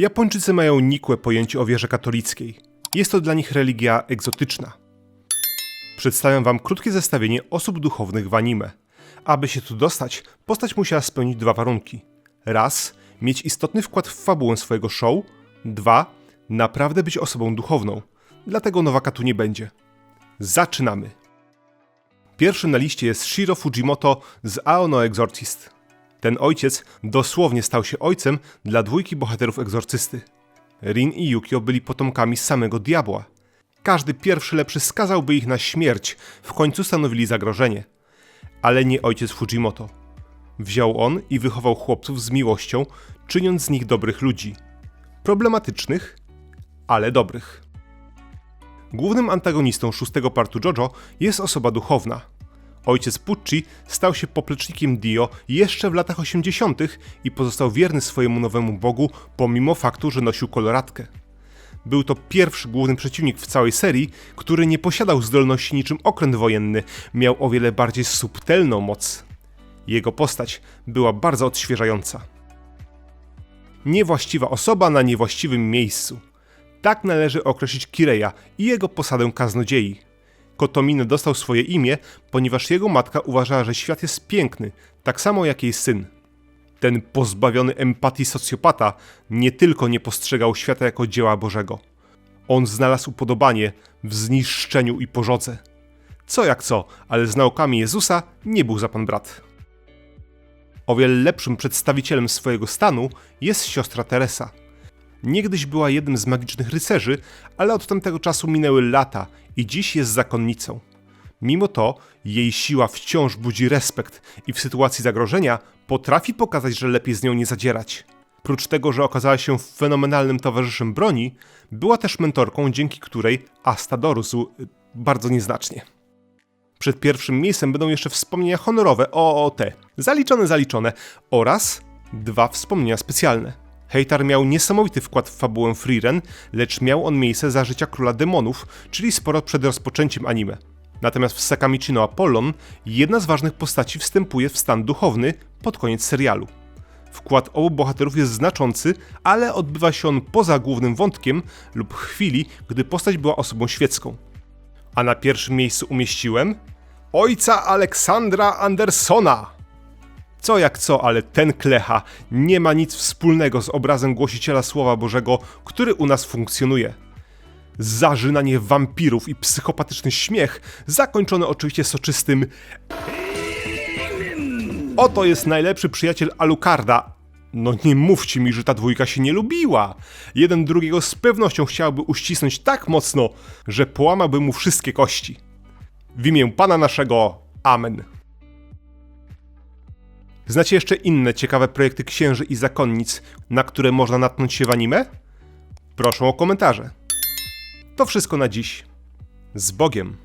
Japończycy mają nikłe pojęcie o wierze katolickiej. Jest to dla nich religia egzotyczna. Przedstawiam wam krótkie zestawienie osób duchownych w anime. Aby się tu dostać, postać musiała spełnić dwa warunki. Raz, mieć istotny wkład w fabułę swojego show. Dwa, naprawdę być osobą duchowną. Dlatego nowaka tu nie będzie. Zaczynamy! Pierwszym na liście jest Shiro Fujimoto z Aono Exorcist. Ten ojciec dosłownie stał się ojcem dla dwójki bohaterów egzorcysty. Rin i Yukio byli potomkami samego diabła. Każdy pierwszy lepszy skazałby ich na śmierć, w końcu stanowili zagrożenie. Ale nie ojciec Fujimoto. Wziął on i wychował chłopców z miłością, czyniąc z nich dobrych ludzi. Problematycznych, ale dobrych. Głównym antagonistą szóstego partu JoJo jest osoba duchowna. Ojciec Pucci stał się poplecznikiem Dio jeszcze w latach 80. i pozostał wierny swojemu nowemu bogu, pomimo faktu, że nosił koloratkę. Był to pierwszy główny przeciwnik w całej serii, który nie posiadał zdolności niczym okręt wojenny, miał o wiele bardziej subtelną moc. Jego postać była bardzo odświeżająca. Niewłaściwa osoba na niewłaściwym miejscu. Tak należy określić Kireya i jego posadę kaznodziei. Kotomino dostał swoje imię, ponieważ jego matka uważała, że świat jest piękny, tak samo jak jej syn. Ten pozbawiony empatii socjopata nie tylko nie postrzegał świata jako dzieła Bożego. On znalazł upodobanie w zniszczeniu i pożodze. Co jak co, ale z naukami Jezusa nie był za pan brat. O wiele lepszym przedstawicielem swojego stanu jest siostra Teresa. Niegdyś była jednym z magicznych rycerzy, ale od tamtego czasu minęły lata i dziś jest zakonnicą. Mimo to jej siła wciąż budzi respekt i w sytuacji zagrożenia potrafi pokazać, że lepiej z nią nie zadzierać. Prócz tego, że okazała się fenomenalnym towarzyszem broni, była też mentorką, dzięki której Asta dorósł y, bardzo nieznacznie. Przed pierwszym miejscem będą jeszcze wspomnienia honorowe OOT, zaliczone, zaliczone oraz dwa wspomnienia specjalne. Heitar miał niesamowity wkład w fabułę Freeren, lecz miał on miejsce za życia króla demonów, czyli sporo przed rozpoczęciem anime. Natomiast w Sakamichi no Apollon jedna z ważnych postaci wstępuje w stan duchowny pod koniec serialu. Wkład obu bohaterów jest znaczący, ale odbywa się on poza głównym wątkiem lub chwili, gdy postać była osobą świecką. A na pierwszym miejscu umieściłem ojca Aleksandra Andersona. Co jak co, ale ten klecha nie ma nic wspólnego z obrazem głosiciela Słowa Bożego, który u nas funkcjonuje. Zażynanie wampirów i psychopatyczny śmiech, zakończony oczywiście soczystym Oto jest najlepszy przyjaciel Alucarda. No nie mówcie mi, że ta dwójka się nie lubiła. Jeden drugiego z pewnością chciałby uścisnąć tak mocno, że połamałby mu wszystkie kości. W imię Pana naszego, Amen. Znacie jeszcze inne ciekawe projekty księży i zakonnic, na które można natknąć się w anime? Proszę o komentarze. To wszystko na dziś. Z Bogiem.